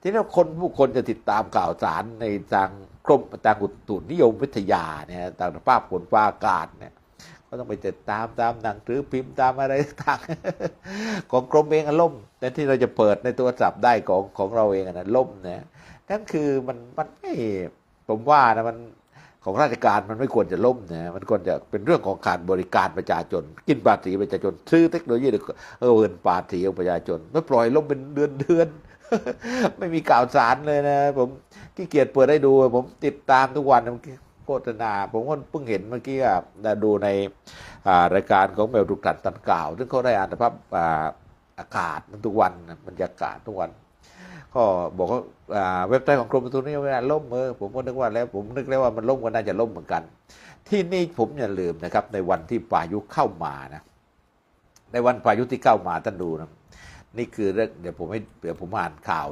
ทีนี้คนผู้คนจะติดตามข่าวสารในทางกรมทางอุตุนิยมวิทยาเนี่ยทางภาพฝนฟ้าอากาศเนี่ยก็ต้องไปติดตามตามหนังสือพิมพ์ตามอะไรต่างของกรมเองอล่มแต่ที่เราจะเปิดในโทรศัพท์ได้ของของเราเองนะล่มนะนั่นคือมันมันไม่ผมว่านะมันของราชการมันไม่ควรจะล่มนะมันควรจะเป็นเรื่องของการบริการประชาชน กินภาษีประชาชนซื้อเทคโนโลยีเออเงินภาษีของประชาชนไม่ปล่อยล่มเป็นเดือนเดือน ไม่มีข่าวสารเลยนะ ผมขี้เกียจเปิดให้ดู ผมติดตามทุกวันโฆษณา ผมก็เพิ่งเห็นเมื่อกี้อะดูในรายการของแมวดุกันตันกล่าว ซึ่งเขาได้อ่านสภาพอากาศทุกวันบรรยากาศทุกวัน ก็บอกว่าเว็บไซต์ของกรมอุตุนิยมวิทยาล่มเออผมก็นึกว่าแล้ว ผมนึกแล้วว่ามันล่มก็น่าจะล่มเหมือนกัน ที่นี่ผมอย่าลืมนะครับ ในวันที่พายุเข้ามานะในวันพายุที่เข้ามาท่านดูนะ นี่คือเรื่องเดี๋ยวผมให้เดี๋ยวผมอ่านข่าว